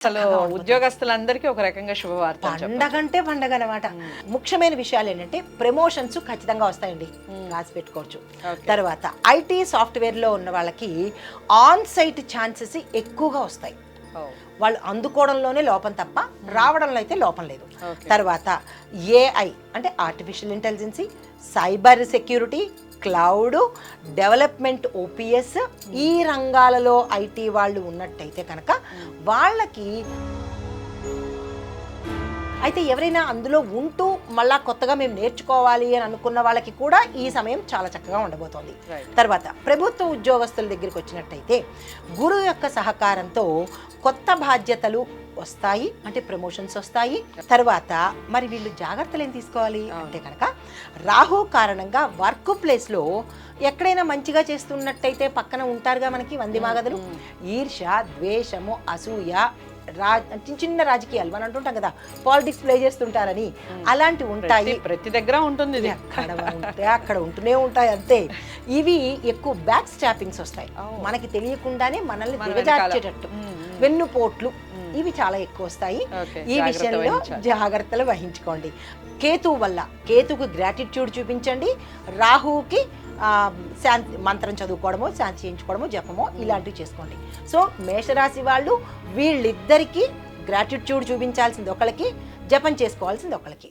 అసలు ఉద్యోగస్తులందరికీ ఒక రకంగా శుభవార్త. పండగంటే పండగ అనమాట ముఖ్యమైన విషయాలు ఏంటంటే ప్రమోషన్స్ ఖచ్చితంగా వస్తాయండి. రాసి పెట్టుకోవచ్చు. తర్వాత ఐటీ సాఫ్ట్వేర్లో ఉన్న వాళ్ళకి ఆన్ సైట్ ఛాన్సెస్ ఎక్కువగా వస్తాయి. వాళ్ళు అందుకోవడంలోనే లోపం తప్ప రావడంలో అయితే లోపం లేదు. తర్వాత ఏఐ అంటే artificial intelligence cyber security cloud development ops ఈ రంగాలలో ఐటీ వాళ్ళు ఉన్నట్టయితే కనుక వాళ్ళకి అయితే ఎవరైనా అందులో ఉంటూ మళ్ళా కొత్తగా మేము నేర్చుకోవాలి అని అనుకున్న వాళ్ళకి కూడా ఈ సమయం చాలా చక్కగా ఉండబోతోంది. తర్వాత ప్రభుత్వ ఉద్యోగస్తుల దగ్గరికి వచ్చినట్టయితే గురువు యొక్క సహకారంతో కొత్త బాధ్యతలు వస్తాయి అంటే ప్రమోషన్స్ వస్తాయి. తర్వాత మరి వీళ్ళు జాగ్రత్తలు ఏం తీసుకోవాలి అంటే కనుక రాహు కారణంగా వర్క్ ప్లేస్లో ఎక్కడైనా మంచిగా చేస్తున్నట్టయితే పక్కన ఉంటారుగా మనకి వంది మాగదులు ఈర్ష ద్వేషము అసూయ రా చిన్న చిన్న రాజకీయాలు మనం అంటుంటాం కదా పాలిటిక్స్ ప్లే చేస్తుంటారని అలాంటివి ఉంటాయి. ప్రతి- దగ్గర ఉంటుంది ఇది. ఎక్కడ ఉంటే అక్కడ ఉంటూనే ఉంటాయి అంతే. ఇవి ఎక్కువ బ్యాక్ స్టాపింగ్స్ వస్తాయి. మనకి తెలియకుండానే మనల్ని మన దిగజార్చేటట్టు. వెన్నుపోట్లు ఇవి చాలా ఎక్కువ వస్తాయి. ఈ విషయంలో. జాగ్రత్తలు వహించుకోండి. కేతు వల్ల కేతుకు గ్రాటిట్యూడ్ చూపించండి. రాహువుకి శాంతి మంత్రం చదువుకోవడమో శాంతి చేయించుకోవడమో జపమో ఇలాంటివి చేసుకోండి. సో మేషరాశి వాళ్ళు వీళ్ళిద్దరికీ గ్రాటిట్యూడ్ చూపించాల్సింది ఒకళ్ళకి జపం చేసుకోవాల్సింది ఒకళ్ళకి.